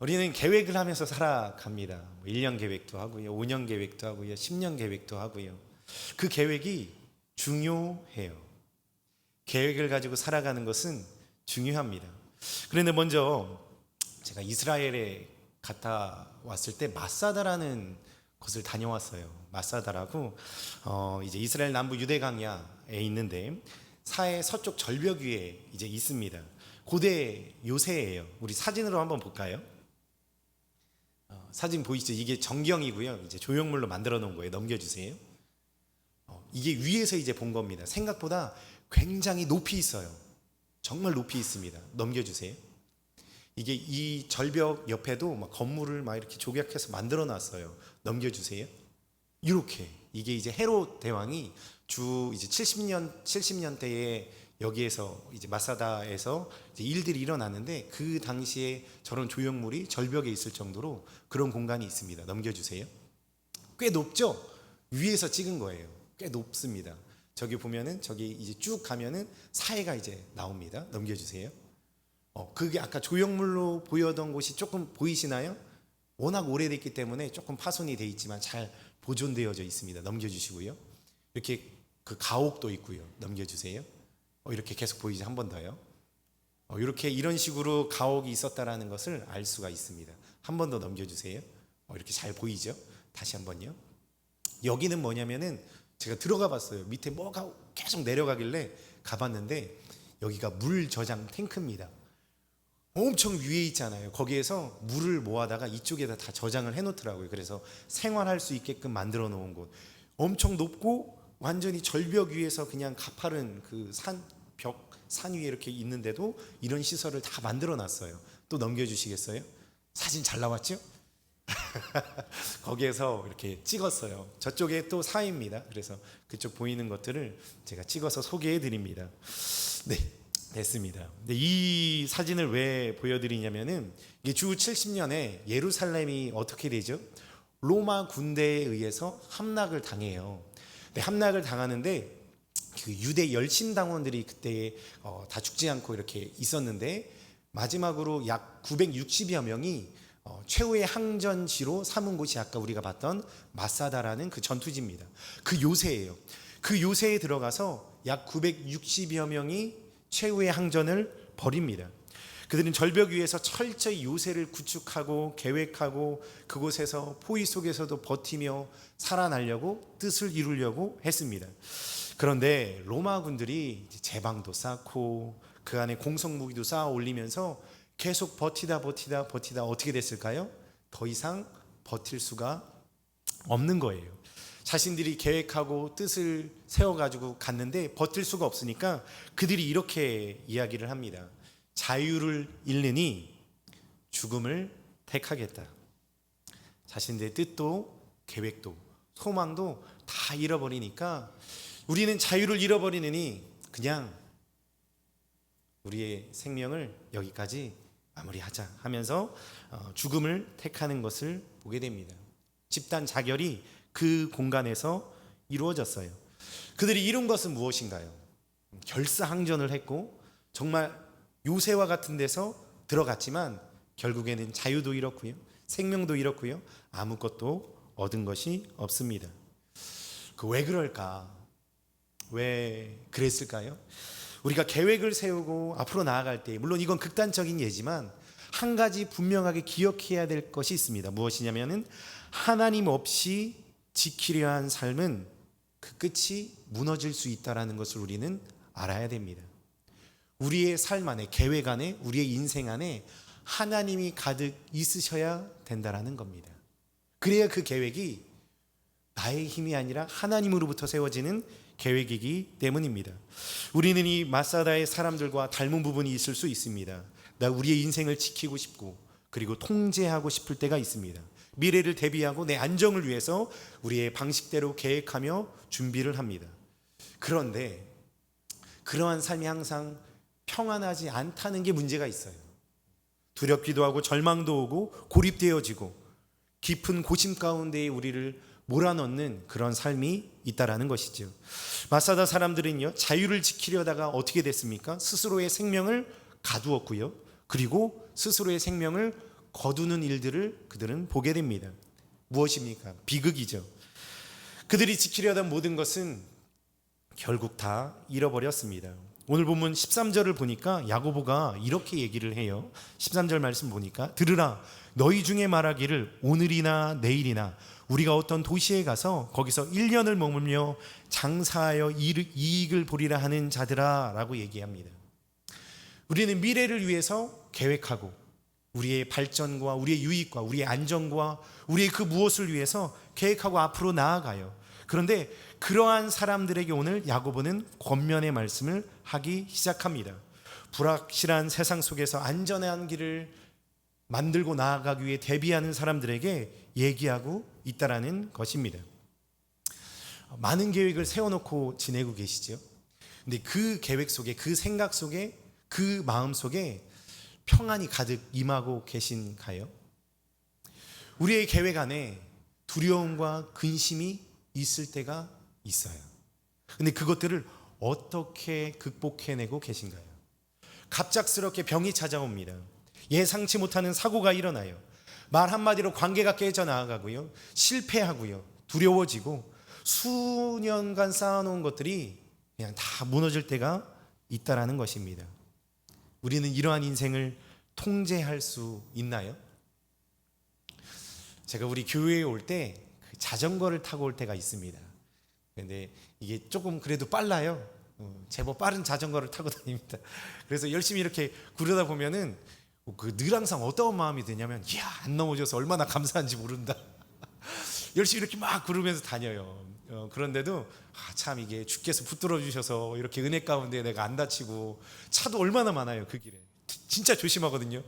우리는 계획을 하면서 살아갑니다. 1년 계획도 하고요. 5년 계획도 하고요. 10년 계획도 하고요. 그 계획이 중요해요. 계획을 가지고 살아가는 것은 중요합니다. 그런데 먼저 제가 이스라엘에 갔다 왔을 때 마사다라는 곳을 다녀왔어요. 마사다라고 어 이제 이스라엘 남부 유대 강야에 있는데 사해 서쪽 절벽 위에 이제 있습니다. 고대 요새예요. 우리 사진으로 한번 볼까요? 어, 사진 보이시죠? 이게 정경이고요. 이제 조형물로 만들어 놓은 거예요. 넘겨주세요. 어, 이게 위에서 이제 본 겁니다. 생각보다 굉장히 높이 있어요. 정말 높이 있습니다. 넘겨주세요. 이게 이 절벽 옆에도 막 건물을 막 이렇게 조각해서 만들어 놨어요. 넘겨주세요. 이렇게 이게 이제 헤롯 대왕이 주 이제 70년 70년대에 여기에서 이제 마사다에서 이제 일들이 일어났는데 그 당시에 저런 조형물이 절벽에 있을 정도로 그런 공간이 있습니다. 넘겨주세요. 꽤 높죠? 위에서 찍은 거예요. 꽤 높습니다. 저기 보면은 저기 이제 쭉 가면은 사해가 이제 나옵니다. 넘겨주세요. 어, 그게 아까 조형물로 보여던 곳이 조금 보이시나요? 워낙 오래됐기 때문에 조금 파손이 돼 있지만 잘 보존되어져 있습니다. 넘겨주시고요. 이렇게 그 가옥도 있고요. 넘겨주세요. 어, 이렇게 계속 보이지 한 번 더요. 어, 이렇게 이런 식으로 가옥이 있었다라는 것을 알 수가 있습니다. 한 번 더 넘겨주세요. 어, 이렇게 잘 보이죠? 다시 한 번요. 여기는 뭐냐면은 제가 들어가 봤어요. 밑에 뭐가 계속 내려가길래 가봤는데 여기가 물 저장 탱크입니다. 엄청 위에 있잖아요. 거기에서 물을 모아다가 이쪽에다 다 저장을 해놓더라고요. 그래서 생활할 수 있게끔 만들어 놓은 곳. 엄청 높고 완전히 절벽 위에서 그냥 가파른 그 산, 벽, 산 위에 이렇게 있는데도 이런 시설을 다 만들어 놨어요. 또 넘겨주시겠어요? 사진 잘 나왔죠? 거기에서 이렇게 찍었어요. 저쪽에 또 사입니다. 그래서 그쪽 보이는 것들을 제가 찍어서 소개해 드립니다. 네, 됐습니다. 근데 이 사진을 왜 보여드리냐면은 이게 주 70년에 예루살렘이 어떻게 되죠? 로마 군대에 의해서 함락을 당해요. 근데 함락을 당하는데 그 유대 열심 당원들이 그때 어, 다 죽지 않고 이렇게 있었는데 마지막으로 약 960여 명이 어, 최후의 항전지로 삼은 곳이 아까 우리가 봤던 마사다라는 그 전투지입니다. 그 요새예요. 그 요새에 들어가서 약 960여 명이 최후의 항전을 벌입니다. 그들은 절벽 위에서 철저히 요새를 구축하고 계획하고 그곳에서 포위 속에서도 버티며 살아나려고 뜻을 이루려고 했습니다. 그런데 로마 군들이 이제 제방도 쌓고 그 안에 공성 무기도 쌓아 올리면서 계속 버티다 버티다 버티다 어떻게 됐을까요? 더 이상 버틸 수가 없는 거예요. 자신들이 계획하고 뜻을 세워가지고 갔는데 버틸 수가 없으니까 그들이 이렇게 이야기를 합니다. 자유를 잃느니 죽음을 택하겠다. 자신들의 뜻도 계획도 소망도 다 잃어버리니까 우리는 자유를 잃어버리느니 그냥 우리의 생명을 여기까지 마무리하자 하면서 어, 죽음을 택하는 것을 보게 됩니다. 집단 자결이 그 공간에서 이루어졌어요. 그들이 이룬 것은 무엇인가요? 결사항전을 했고 정말 요새와 같은 데서 들어갔지만 결국에는 자유도 잃었고요. 생명도 잃었고요. 아무것도 얻은 것이 없습니다. 그 왜 그럴까? 왜 그랬을까요? 우리가 계획을 세우고 앞으로 나아갈 때 물론 이건 극단적인 예지만 한 가지 분명하게 기억해야 될 것이 있습니다. 무엇이냐면은 하나님 없이 지키려 한 삶은 그 끝이 무너질 수 있다라는 것을 우리는 알아야 됩니다. 우리의 삶 안에 계획 안에 우리의 인생 안에 하나님이 가득 있으셔야 된다라는 겁니다. 그래야 그 계획이 나의 힘이 아니라 하나님으로부터 세워지는 계획이기 때문입니다. 우리는 이 마사다의 사람들과 닮은 부분이 있을 수 있습니다. 나 우리의 인생을 지키고 싶고 그리고 통제하고 싶을 때가 있습니다. 미래를 대비하고 내 안정을 위해서 우리의 방식대로 계획하며 준비를 합니다. 그런데 그러한 삶이 항상 평안하지 않다는 게 문제가 있어요. 두렵기도 하고 절망도 오고 고립되어지고 깊은 고심 가운데에 우리를 몰아넣는 그런 삶이 있다라는 것이죠. 마사다 사람들은요 자유를 지키려다가 어떻게 됐습니까? 스스로의 생명을 가두었고요. 그리고 스스로의 생명을 거두는 일들을 그들은 보게 됩니다. 무엇입니까? 비극이죠. 그들이 지키려던 모든 것은 결국 다 잃어버렸습니다. 오늘 본문 13절을 보니까 야고보가 이렇게 얘기를 해요. 13절 말씀 보니까 들으라 너희 중에 말하기를 오늘이나 내일이나 우리가 어떤 도시에 가서 거기서 1년을 머물며 장사하여 이익을 보리라 하는 자들아 라고 얘기합니다. 우리는 미래를 위해서 계획하고 우리의 발전과 우리의 유익과 우리의 안정과 우리의 그 무엇을 위해서 계획하고 앞으로 나아가요. 그런데 그러한 사람들에게 오늘 야고보는 권면의 말씀을 하기 시작합니다. 불확실한 세상 속에서 안전한 길을 만들고 나아가기 위해 대비하는 사람들에게 얘기하고 있다라는 것입니다. 많은 계획을 세워놓고 지내고 계시죠. 근데 그 계획 속에 그 생각 속에 그 마음 속에 평안이 가득 임하고 계신가요? 우리의 계획 안에 두려움과 근심이 있을 때가 있어요. 근데 그것들을 어떻게 극복해내고 계신가요? 갑작스럽게 병이 찾아옵니다. 예상치 못하는 사고가 일어나요. 말 한마디로 관계가 깨져 나가고요. 실패하고요. 두려워지고 수년간 쌓아놓은 것들이 그냥 다 무너질 때가 있다라는 것입니다. 우리는 이러한 인생을 통제할 수 있나요? 제가 우리 교회에 올때 그 자전거를 타고 올 때가 있습니다. 근데 이게 조금 그래도 빨라요. 어, 제법 빠른 자전거를 타고 다닙니다. 그래서 열심히 이렇게 구르다 보면은 그늘 항상 어떤 마음이 드냐면, 이야 안 넘어져서 얼마나 감사한지 모른다. 열심히 이렇게 막 구르면서 다녀요. 어, 그런데도 아, 참 이게 주께서 붙들어 주셔서 이렇게 은혜 가운데 내가 안 다치고 차도 얼마나 많아요 그 길에 진짜 조심하거든요.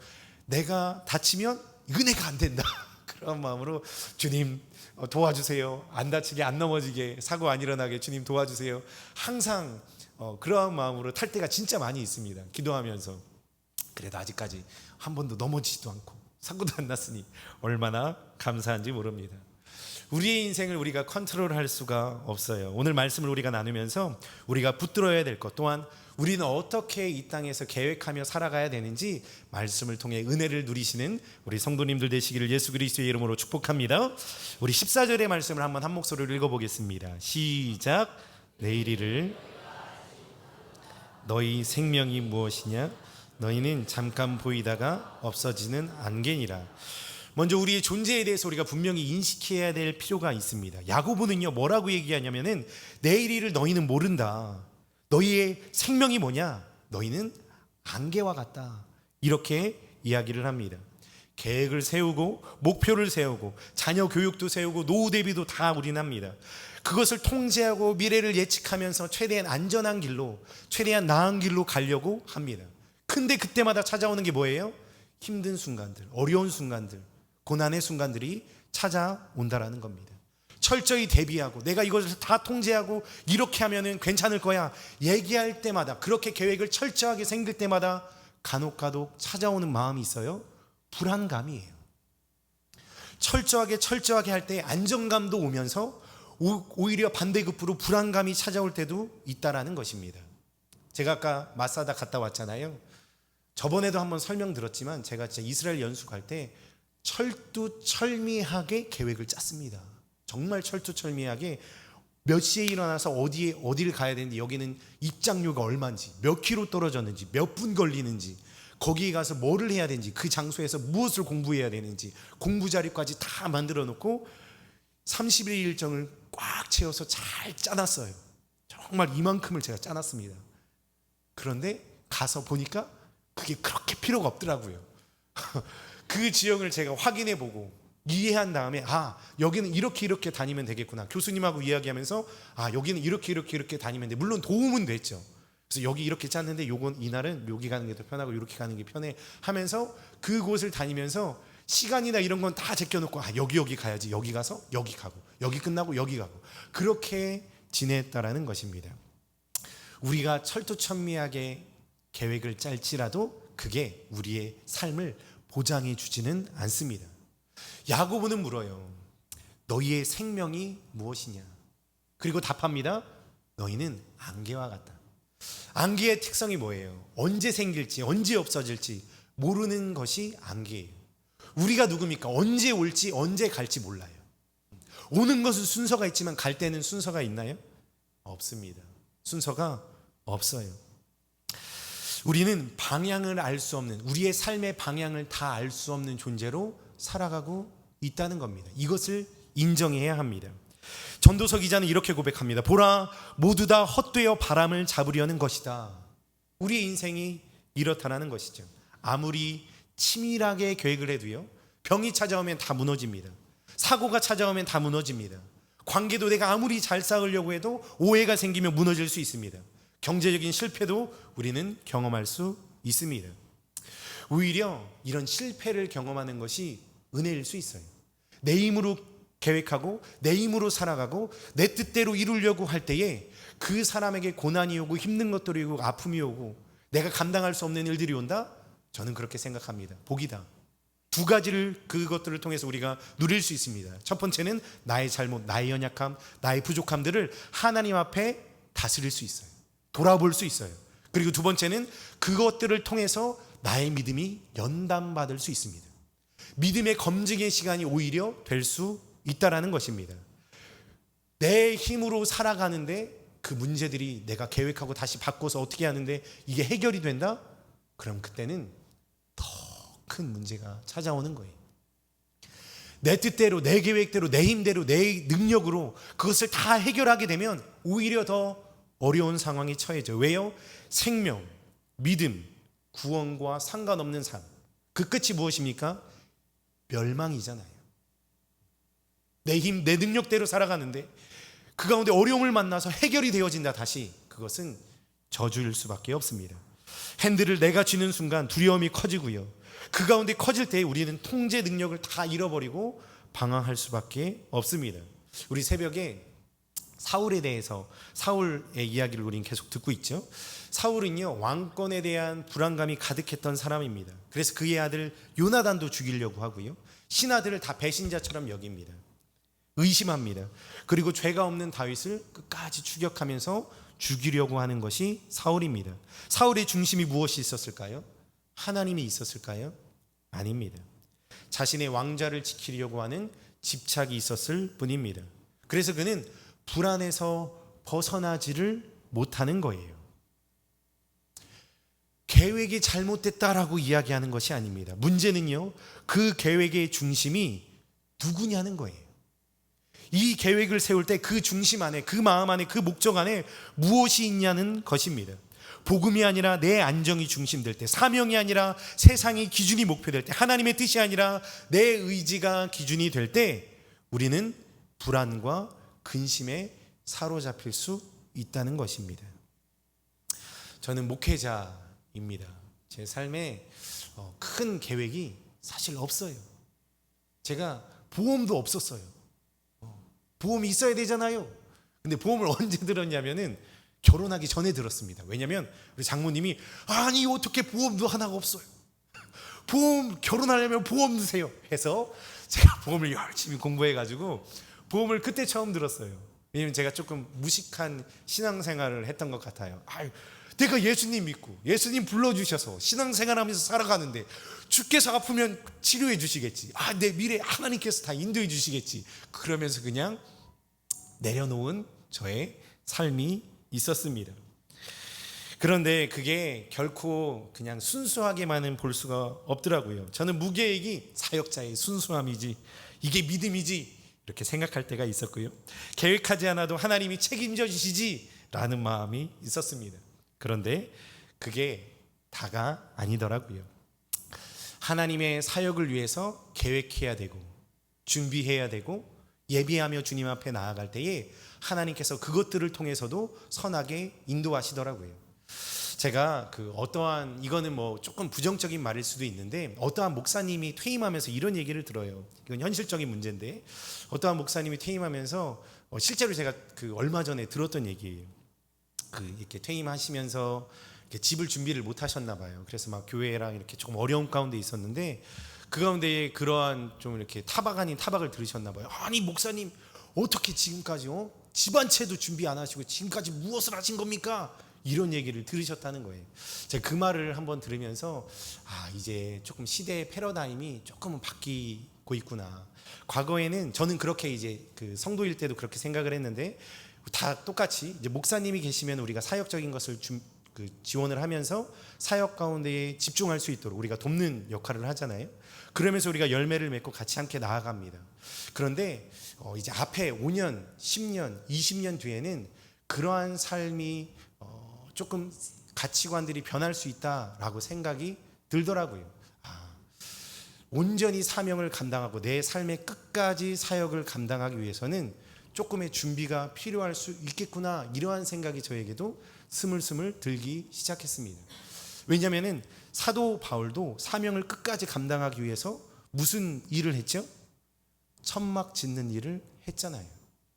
내가 다치면 은혜가 안 된다. 그런 마음으로 주님 어, 도와주세요. 안 다치게 안 넘어지게 사고 안 일어나게 주님 도와주세요. 항상 어, 그러한 마음으로 탈 때가 진짜 많이 있습니다. 기도하면서 그래도 아직까지 한 번도 넘어지지도 않고 사고도 안 났으니 얼마나 감사한지 모릅니다. 우리의 인생을 우리가 컨트롤할 수가 없어요. 오늘 말씀을 우리가 나누면서 우리가 붙들어야 될 것 또한 우리는 어떻게 이 땅에서 계획하며 살아가야 되는지 말씀을 통해 은혜를 누리시는 우리 성도님들 되시기를 예수 그리스도의 이름으로 축복합니다. 우리 14절의 말씀을 한번 한 목소리로 읽어 보겠습니다. 시작. 내일이를 너희 생명이 무엇이냐? 너희는 잠깐 보이다가 없어지는 안개니라. 먼저 우리의 존재에 대해서 우리가 분명히 인식해야 될 필요가 있습니다. 야고보는요 뭐라고 얘기하냐면은 내일 일을 너희는 모른다. 너희의 생명이 뭐냐? 너희는 안개와 같다. 이렇게 이야기를 합니다. 계획을 세우고 목표를 세우고 자녀 교육도 세우고 노후 대비도 다 우리는 합니다. 그것을 통제하고 미래를 예측하면서 최대한 안전한 길로 최대한 나은 길로 가려고 합니다. 근데 그때마다 찾아오는 게 뭐예요? 힘든 순간들, 어려운 순간들, 고난의 순간들이 찾아온다라는 겁니다. 철저히 대비하고 내가 이것을 다 통제하고 이렇게 하면은 괜찮을 거야. 얘기할 때마다 그렇게 계획을 철저하게 생길 때마다 간혹가독 찾아오는 마음이 있어요. 불안감이에요. 철저하게 철저하게 할 때 안정감도 오면서 오히려 반대급부로 불안감이 찾아올 때도 있다라는 것입니다. 제가 아까 마사다 갔다 왔잖아요. 저번에도 한번 설명 들었지만 제가 진짜 이스라엘 연수 갈 때 철두철미하게 계획을 짰습니다. 정말 철두철미하게 몇 시에 일어나서 어디에 어디를 가야 되는지 여기는 입장료가 얼마인지 몇 킬로 떨어졌는지 몇 분 걸리는지 거기에 가서 뭐를 해야 되는지 그 장소에서 무엇을 공부해야 되는지 공부 자료까지 다 만들어 놓고 30일 일정을 꽉 채워서 잘 짜놨어요. 정말 이만큼을 제가 짜놨습니다. 그런데 가서 보니까 그게 그렇게 필요가 없더라고요. 그 지형을 제가 확인해 보고 이해한 다음에 아 여기는 이렇게 이렇게 다니면 되겠구나. 교수님하고 이야기하면서 아 여기는 이렇게 이렇게 이렇게 다니면 돼. 물론 도움은 됐죠. 그래서 여기 이렇게 짰는데 요건 이날은 여기 가는 게 더 편하고 이렇게 가는 게 편해 하면서 그곳을 다니면서 시간이나 이런 건 다 제껴놓고 아 여기 여기 가야지. 여기 가서 여기 가고 여기 끝나고 여기 가고. 그렇게 지냈다라는 것입니다. 우리가 철두천미하게 계획을 짤지라도 그게 우리의 삶을 보장해 주지는 않습니다 야고보는 물어요. 너희의 생명이 무엇이냐? 그리고 답합니다. 너희는 안개와 같다. 안개의 특성이 뭐예요? 언제 생길지, 언제 없어질지 모르는 것이 안개예요. 우리가 누굽니까? 언제 올지 언제 갈지 몰라요. 오는 것은 순서가 있지만 갈 때는 순서가 있나요? 없습니다. 순서가 없어요. 우리는 방향을 알 수 없는 우리의 삶의 방향을 다 알 수 없는 존재로 살아가고 있다는 겁니다. 이것을 인정해야 합니다. 전도서 기자는 이렇게 고백합니다. 보라, 모두 다 헛되어 바람을 잡으려는 것이다. 우리의 인생이 이렇다라는 것이죠. 아무리 치밀하게 계획을 해도요, 병이 찾아오면 다 무너집니다. 사고가 찾아오면 다 무너집니다. 관계도 내가 아무리 잘 쌓으려고 해도 오해가 생기면 무너질 수 있습니다. 경제적인 실패도 우리는 경험할 수 있습니다. 오히려 이런 실패를 경험하는 것이 은혜일 수 있어요. 내 힘으로 계획하고 내 힘으로 살아가고 내 뜻대로 이루려고 할 때에 그 사람에게 고난이 오고 힘든 것들이 오고 아픔이 오고 내가 감당할 수 없는 일들이 온다? 저는 그렇게 생각합니다. 복이다. 두 가지를 그것들을 통해서 우리가 누릴 수 있습니다. 첫 번째는 나의 잘못, 나의 연약함, 나의 부족함들을 하나님 앞에 다스릴 수 있어요. 돌아볼 수 있어요. 그리고 두 번째는 그것들을 통해서 나의 믿음이 연단받을 수 있습니다. 믿음의 검증의 시간이 오히려 될 수 있다라는 것입니다. 내 힘으로 살아가는데 그 문제들이 내가 계획하고 다시 바꿔서 어떻게 하는데 이게 해결이 된다? 그럼 그때는 더 큰 문제가 찾아오는 거예요. 내 뜻대로, 내 계획대로, 내 힘대로, 내 능력으로 그것을 다 해결하게 되면 오히려 더 어려운 상황에 처해져. 왜요? 생명, 믿음, 구원과 상관없는 삶. 그 끝이 무엇입니까? 멸망이잖아요. 내 힘, 내 능력대로 살아가는데 그 가운데 어려움을 만나서 해결이 되어진다 다시 그것은 저주일 수밖에 없습니다. 핸들을 내가 쥐는 순간 두려움이 커지고요. 그 가운데 커질 때 우리는 통제 능력을 다 잃어버리고 방황할 수밖에 없습니다. 우리 새벽에 사울에 대해서 사울의 이야기를 우리는 계속 듣고 있죠. 사울은요 왕권에 대한 불안감이 가득했던 사람입니다. 그래서 그의 아들 요나단도 죽이려고 하고요. 신하들을 다 배신자처럼 여깁니다. 의심합니다. 그리고 죄가 없는 다윗을 끝까지 추격하면서 죽이려고 하는 것이 사울입니다. 사울의 중심이 무엇이 있었을까요? 하나님이 있었을까요? 아닙니다. 자신의 왕자를 지키려고 하는 집착이 있었을 뿐입니다. 그래서 그는 불안에서 벗어나지를 못하는 거예요. 계획이 잘못됐다라고 이야기하는 것이 아닙니다. 문제는요, 그 계획의 중심이 누구냐는 거예요. 이 계획을 세울 때 그 중심 안에, 그 마음 안에, 그 목적 안에 무엇이 있냐는 것입니다. 복음이 아니라 내 안정이 중심될 때, 사명이 아니라 세상의 기준이 목표될 때, 하나님의 뜻이 아니라 내 의지가 기준이 될 때, 우리는 불안과 근심에 사로잡힐 수 있다는 것입니다. 저는 목회자입니다. 제 삶에 어, 큰 계획이 사실 없어요. 제가 보험도 없었어요. 어, 보험이 있어야 되잖아요. 근데 보험을 언제 들었냐면은 결혼하기 전에 들었습니다. 왜냐면 우리 장모님이 아니 어떻게 보험도 하나가 없어요. 보험 결혼하려면 보험 드세요. 해서 제가 보험을 열심히 공부해 가지고 보험을 그때 처음 들었어요. 왜냐면 제가 조금 무식한 신앙생활을 했던 것 같아요. 아유, 내가 예수님 믿고 예수님 불러주셔서 신앙생활하면서 살아가는데 주께서 아프면 치료해 주시겠지. 아, 내 미래 하나님께서 다 인도해 주시겠지. 그러면서 그냥 내려놓은 저의 삶이 있었습니다. 그런데 그게 결코 그냥 순수하게만은 볼 수가 없더라고요. 저는 무계획이 사역자의 순수함이지 이게 믿음이지 이렇게 생각할 때가 있었고요. 계획하지 않아도 하나님이 책임져 주시지라는 마음이 있었습니다. 그런데 그게 다가 아니더라고요. 하나님의 사역을 위해서 계획해야 되고 준비해야 되고 예비하며 주님 앞에 나아갈 때에 하나님께서 그것들을 통해서도 선하게 인도하시더라고요. 제가 그 어떠한 이거는 뭐 조금 부정적인 말일 수도 있는데 어떠한 목사님이 퇴임하면서 이런 얘기를 들어요. 이건 현실적인 문제인데 어떠한 목사님이 퇴임하면서 어, 실제로 제가 그 얼마 전에 들었던 얘기예요. 그 이렇게 퇴임하시면서 이렇게 집을 준비를 못 하셨나 봐요. 그래서 막 교회랑 이렇게 조금 어려운 가운데 있었는데 그 가운데 그러한 좀 이렇게 타박 아닌 타박을 들으셨나 봐요. 아니 목사님 어떻게 지금까지 어? 집안채도 준비 안 하시고 지금까지 무엇을 하신 겁니까? 이런 얘기를 들으셨다는 거예요. 제가 그 말을 한번 들으면서 아 이제 조금 시대의 패러다임이 조금은 바뀌고 있구나. 과거에는 저는 그렇게 이제 그 성도일 때도 그렇게 생각을 했는데 다 똑같이 이제 목사님이 계시면 우리가 사역적인 것을 좀그 지원을 하면서 사역 가운데에 집중할 수 있도록 우리가 돕는 역할을 하잖아요. 그러면서 우리가 열매를 맺고 같이 함께 나아갑니다. 그런데 어 이제 앞에 5년, 10년, 20년 뒤에는 그러한 삶이 어 조금 가치관들이 변할 수 있다라고 생각이 들더라고요. 아, 온전히 사명을 감당하고 내 삶의 끝까지 사역을 감당하기 위해서는 조금의 준비가 필요할 수 있겠구나 이러한 생각이 저에게도 스물스물 들기 시작했습니다. 왜냐하면은 사도 바울도 사명을 끝까지 감당하기 위해서 무슨 일을 했죠? 천막 짓는 일을 했잖아요.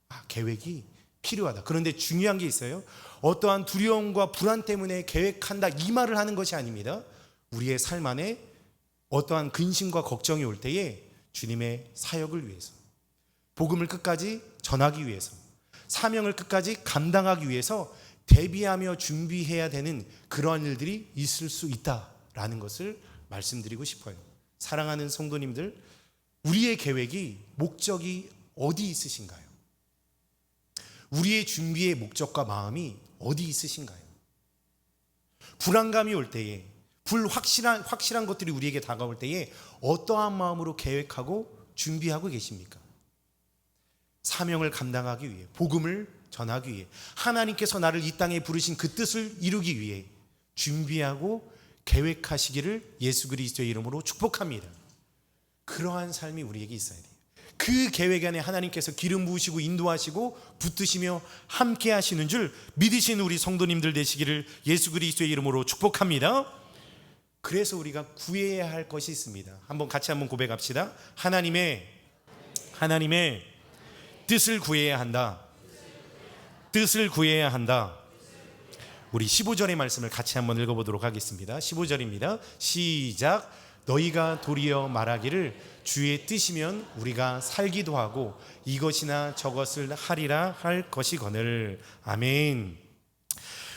아, 계획이 필요하다. 그런데 중요한 게 있어요. 어떠한 두려움과 불안 때문에 계획한다 이 말을 하는 것이 아닙니다. 우리의 삶 안에 어떠한 근심과 걱정이 올 때에 주님의 사역을 위해서 복음을 끝까지 전하기 위해서 사명을 끝까지 감당하기 위해서 대비하며 준비해야 되는 그러한 일들이 있을 수 있다라는 것을 말씀드리고 싶어요. 사랑하는 성도님들, 우리의 계획이 목적이 어디 있으신가요? 우리의 준비의 목적과 마음이 어디 있으신가요? 불안감이 올 때에 불확실한 확실한 것들이 우리에게 다가올 때에 어떠한 마음으로 계획하고 준비하고 계십니까? 사명을 감당하기 위해 복음을 전하기 위해 하나님께서 나를 이 땅에 부르신 그 뜻을 이루기 위해 준비하고 계획하시기를 예수 그리스도의 이름으로 축복합니다. 그러한 삶이 우리에게 있어야 돼요. 그 계획 안에 하나님께서 기름 부으시고 인도하시고 붙드시며 함께 하시는 줄 믿으신 우리 성도님들 되시기를 예수 그리스도의 이름으로 축복합니다. 그래서 우리가 구해야 할 것이 있습니다. 한번 같이 한번 고백합시다. 하나님의 하나님의 뜻을 구해야 한다. 뜻을 구해야 한다. 우리 15절의 말씀을 같이 한번 읽어보도록 하겠습니다. 15절입니다. 시작. 너희가 도리어 말하기를 주의 뜻이면 우리가 살기도 하고 이것이나 저것을 하리라 할 것이거늘. 아멘.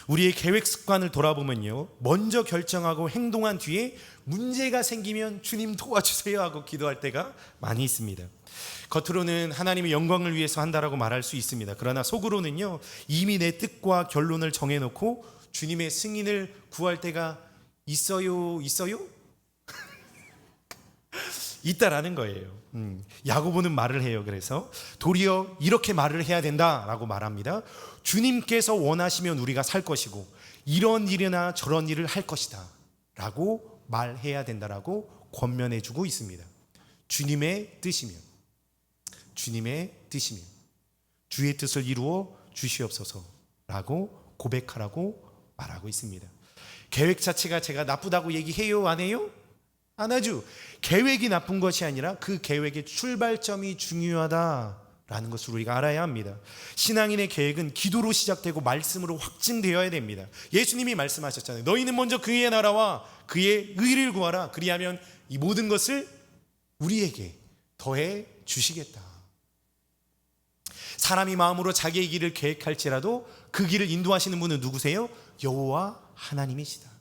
우리의 계획 습관을 돌아보면요. 먼저 결정하고 행동한 뒤에 문제가 생기면 주님 도와주세요 하고 기도할 때가 많이 있습니다. 겉으로는 하나님의 영광을 위해서 한다라고 말할 수 있습니다. 그러나 속으로는요. 이미 내 뜻과 결론을 정해 놓고 주님의 승인을 구할 때가 있어요, 있어요? 있다라는 거예요. 음, 야고보는 말을 해요. 그래서 도리어 이렇게 말을 해야 된다라고 말합니다. 주님께서 원하시면 우리가 살 것이고 이런 일이나 저런 일을 할 것이다라고 말해야 된다라고 권면해주고 있습니다. 주님의 뜻이면 주님의 뜻이면 주의 뜻을 이루어 주시옵소서라고 고백하라고 말하고 있습니다. 계획 자체가 제가 나쁘다고 얘기해요, 안 해요? 안 하죠. 계획이 나쁜 것이 아니라 그 계획의 출발점이 중요하다라는 것을 우리가 알아야 합니다. 신앙인의 계획은 기도로 시작되고 말씀으로 확증되어야 됩니다. 예수님이 말씀하셨잖아요. 너희는 먼저 그의 나라와 그의 의를 구하라. 그리하면 이 모든 것을 우리에게 더해 주시겠다. 사람이 마음으로 자기의 길을 계획할지라도 그 길을 인도하시는 분은 누구세요? 여호와 하나님이시다.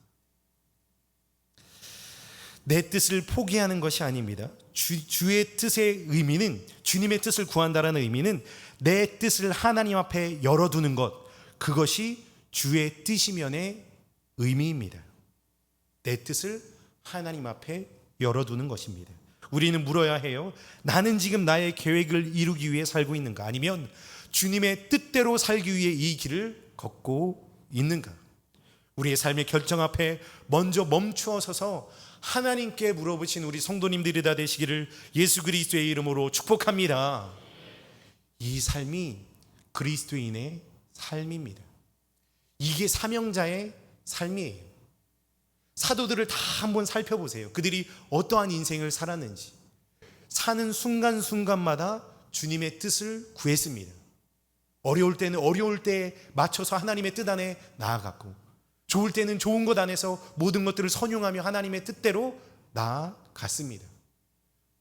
내 뜻을 포기하는 것이 아닙니다. 주, 주의 뜻의 의미는 주님의 뜻을 구한다라는 의미는 내 뜻을 하나님 앞에 열어두는 것 그것이 주의 뜻이면의 의미입니다. 내 뜻을 하나님 앞에 열어두는 것입니다. 우리는 물어야 해요. 나는 지금 나의 계획을 이루기 위해 살고 있는가? 아니면 주님의 뜻대로 살기 위해 이 길을 걷고 있는가? 우리의 삶의 결정 앞에 먼저 멈추어 서서 하나님께 물어보신 우리 성도님들이 다 되시기를 예수 그리스도의 이름으로 축복합니다. 이 삶이 그리스도인의 삶입니다. 이게 사명자의 삶이에요. 사도들을 다 한번 살펴보세요. 그들이 어떠한 인생을 살았는지. 사는 순간순간마다 주님의 뜻을 구했습니다. 어려울 때는 어려울 때에 맞춰서 하나님의 뜻 안에 나아갔고, 좋을 때는 좋은 것 안에서 모든 것들을 선용하며 하나님의 뜻대로 나아갔습니다.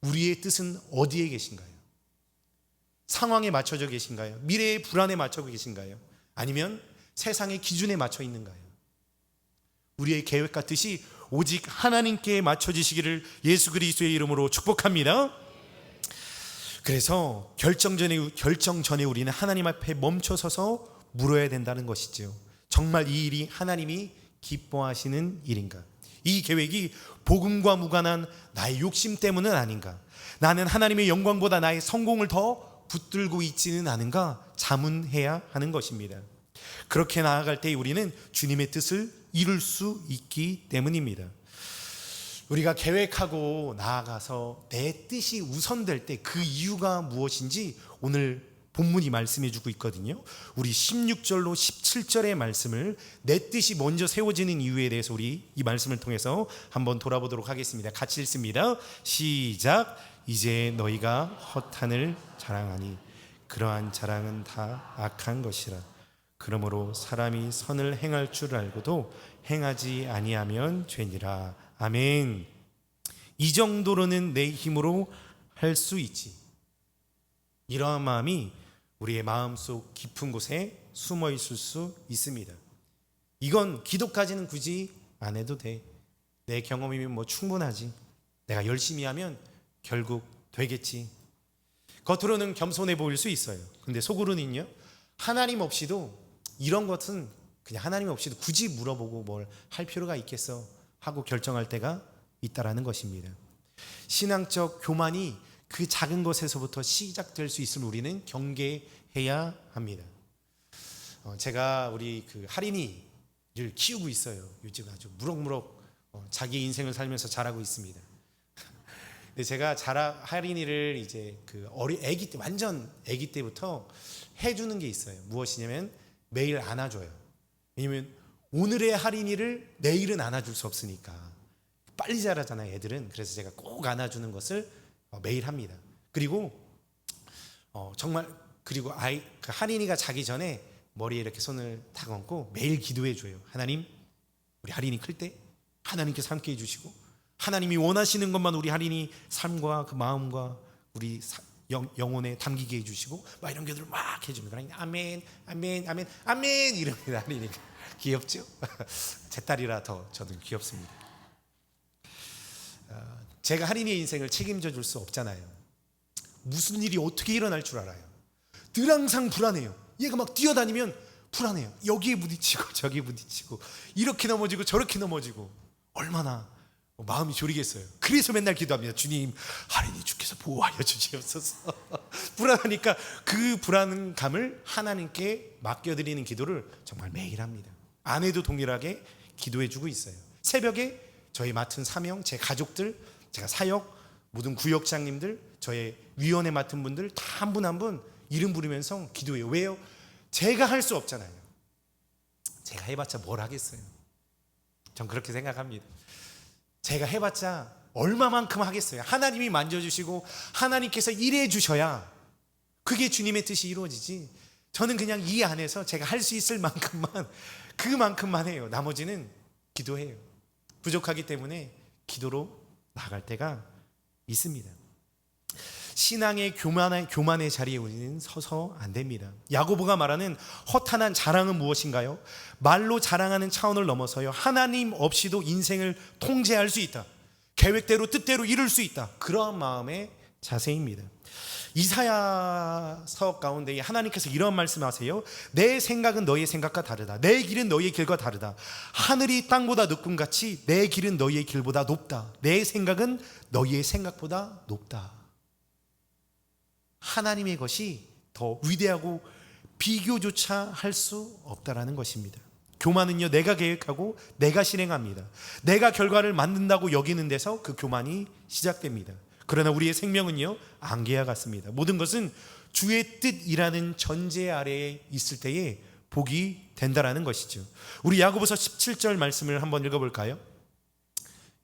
우리의 뜻은 어디에 계신가요? 상황에 맞춰져 계신가요? 미래의 불안에 맞춰 계신가요? 아니면 세상의 기준에 맞춰 있는가요? 우리의 계획과 뜻이 오직 하나님께 맞춰지시기를 예수 그리스도의 이름으로 축복합니다. 그래서 결정 전에 결정 전에 우리는 하나님 앞에 멈춰 서서 물어야 된다는 것이죠. 정말 이 일이 하나님이 기뻐하시는 일인가? 이 계획이 복음과 무관한 나의 욕심 때문은 아닌가? 나는 하나님의 영광보다 나의 성공을 더 붙들고 있지는 않은가? 자문해야 하는 것입니다. 그렇게 나아갈 때 우리는 주님의 뜻을 이룰 수 있기 때문입니다. 우리가 계획하고 나아가서 내 뜻이 우선될 때 그 이유가 무엇인지 오늘 본문이 말씀해 주고 있거든요. 우리 16절로 17절의 말씀을 내 뜻이 먼저 세워지는 이유에 대해서 우리 이 말씀을 통해서 한번 돌아보도록 하겠습니다. 같이 읽습니다. 시작. 이제 너희가 허탄을 자랑하니 그러한 자랑은 다 악한 것이라. 그러므로 사람이 선을 행할 줄 알고도 행하지 아니하면 죄니라. 아멘. 이 정도로는 내 힘으로 할 수 있지. 이러한 마음이 우리의 마음속 깊은 곳에 숨어 있을 수 있습니다. 이건 기도까지는 굳이 안 해도 돼. 내 경험이면 뭐 충분하지. 내가 열심히 하면 결국 되겠지. 겉으로는 겸손해 보일 수 있어요. 근데 속으로는요. 하나님 없이도 이런 것은 그냥 하나님 없이도 굳이 물어보고 뭘 할 필요가 있겠어 하고 결정할 때가 있다라는 것입니다. 신앙적 교만이 그 작은 것에서부터 시작될 수 있음을 우리는 경계해야 합니다. 어, 제가 우리 그 할인이를 키우고 있어요. 요즘 아주 무럭무럭 어, 자기 인생을 살면서 잘하고 있습니다. 근데 제가 자라 할인이를 이제 그 어리 아기 때 완전 아기 때부터 해주는 게 있어요. 무엇이냐면 매일 안아줘요. 왜냐면 오늘의 할인이를 내일은 안아줄 수 없으니까 빨리 자라잖아요. 애들은 그래서 제가 꼭 안아주는 것을 어, 매일 합니다. 그리고 어, 정말 그리고 아이 그 할인이가 자기 전에 머리에 이렇게 손을 탁 얹고 매일 기도해 줘요. 하나님, 우리 할인이 클 때 하나님께서 함께 해 주시고 하나님이 원하시는 것만 우리 할인이 삶과 그 마음과 우리 사, 영, 영혼에 담기게 해 주시고 막 이런 기도를 막 해줍니다. 하나님, 아멘, 아멘, 아멘, 아멘 이럽니다. 할인이 귀엽죠? 제 딸이라 더 저는 귀엽습니다. 어, 제가 할인이의 인생을 책임져 줄 수 없잖아요. 무슨 일이 어떻게 일어날 줄 알아요. 늘 항상 불안해요. 얘가 막 뛰어다니면 불안해요. 여기에 부딪히고 저기에 부딪히고 이렇게 넘어지고 저렇게 넘어지고 얼마나 마음이 졸이겠어요. 그래서 맨날 기도합니다. 주님, 할인이 주께서 보호하여 주시옵소서. 불안하니까 그 불안감을 하나님께 맡겨드리는 기도를 정말 매일 합니다. 아내도 동일하게 기도해주고 있어요. 새벽에 저희 맡은 사명, 제 가족들, 제가 사역, 모든 구역장님들, 저의 위원회 맡은 분들 다 한 분 한 분 이름 부르면서 기도해요. 왜요? 제가 할 수 없잖아요. 제가 해봤자 뭘 하겠어요. 전 그렇게 생각합니다. 제가 해봤자 얼마만큼 하겠어요. 하나님이 만져주시고 하나님께서 일해 주셔야 그게 주님의 뜻이 이루어지지. 저는 그냥 이 안에서 제가 할 수 있을 만큼만 그만큼만 해요. 나머지는 기도해요. 부족하기 때문에 기도로 나갈 때가 있습니다. 신앙의 교만의, 교만의 자리에 우리는 서서 안 됩니다. 야고보가 말하는 허탄한 자랑은 무엇인가요? 말로 자랑하는 차원을 넘어서요. 하나님 없이도 인생을 통제할 수 있다. 계획대로 뜻대로 이룰 수 있다. 그러한 마음의 자세입니다. 이사야서 가운데 하나님께서 이런 말씀하세요. 내 생각은 너의 생각과 다르다. 내 길은 너의 길과 다르다. 하늘이 땅보다 높음 같이 내 길은 너의 길보다 높다. 내 생각은 너의 생각보다 높다. 하나님의 것이 더 위대하고 비교조차 할 수 없다라는 것입니다. 교만은요, 내가 계획하고 내가 실행합니다. 내가 결과를 만든다고 여기는 데서 그 교만이 시작됩니다. 그러나 우리의 생명은요, 안개와 같습니다. 모든 것은 주의 뜻이라는 전제 아래에 있을 때에 복이 된다라는 것이죠. 우리 야고보서 17절 말씀을 한번 읽어볼까요?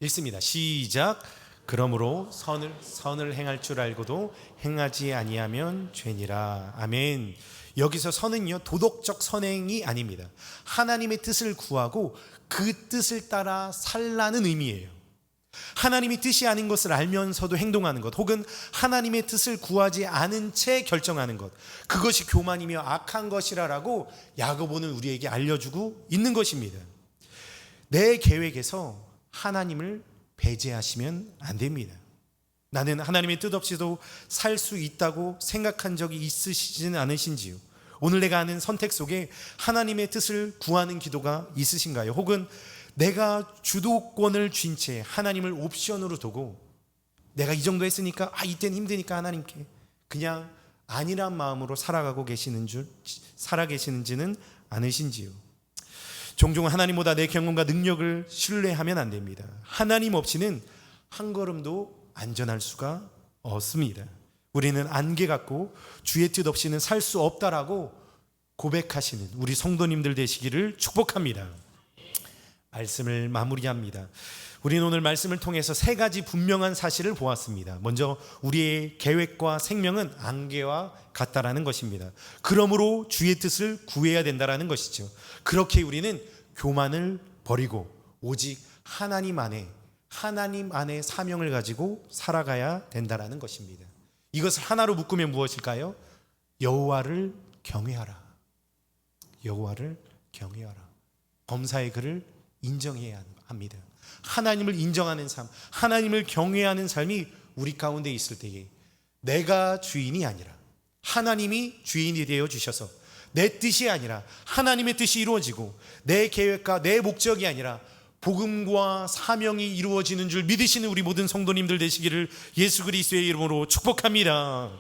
읽습니다. 시작. 그러므로 선을 선을 행할 줄 알고도 행하지 아니하면 죄니라. 아멘. 여기서 선은요 도덕적 선행이 아닙니다. 하나님의 뜻을 구하고 그 뜻을 따라 살라는 의미예요. 하나님이 뜻이 아닌 것을 알면서도 행동하는 것, 혹은 하나님의 뜻을 구하지 않은 채 결정하는 것, 그것이 교만이며 악한 것이라라고 야고보는 우리에게 알려주고 있는 것입니다. 내 계획에서 하나님을 배제하시면 안 됩니다. 나는 하나님의 뜻 없이도 살 수 있다고 생각한 적이 있으시지는 않으신지요? 오늘 내가 하는 선택 속에 하나님의 뜻을 구하는 기도가 있으신가요? 혹은 내가 주도권을 쥔 채 하나님을 옵션으로 두고 내가 이 정도 했으니까 아 이때는 힘드니까 하나님께 그냥 아니란 마음으로 살아가고 계시는 줄 살아 계시는지는 않으신지요? 종종 하나님보다 내 경험과 능력을 신뢰하면 안 됩니다. 하나님 없이는 한 걸음도 안전할 수가 없습니다. 우리는 안개 같고 주의 뜻 없이는 살 수 없다라고 고백하시는 우리 성도님들 되시기를 축복합니다. 말씀을 마무리합니다. 우리는 오늘 말씀을 통해서 세 가지 분명한 사실을 보았습니다. 먼저 우리의 계획과 생명은 안개와 같다라는 것입니다. 그러므로 주의 뜻을 구해야 된다라는 것이죠. 그렇게 우리는 교만을 버리고 오직 하나님 안에 하나님 안에 사명을 가지고 살아가야 된다라는 것입니다. 이것을 하나로 묶으면 무엇일까요? 여호와를 경외하라. 여호와를 경외하라. 범사의 그를 인정해야 합니다. 하나님을 인정하는 삶, 하나님을 경외하는 삶이 우리 가운데 있을 때에 내가 주인이 아니라 하나님이 주인이 되어 주셔서 내 뜻이 아니라 하나님의 뜻이 이루어지고 내 계획과 내 목적이 아니라 복음과 사명이 이루어지는 줄 믿으시는 우리 모든 성도님들 되시기를 예수 그리스도의 이름으로 축복합니다.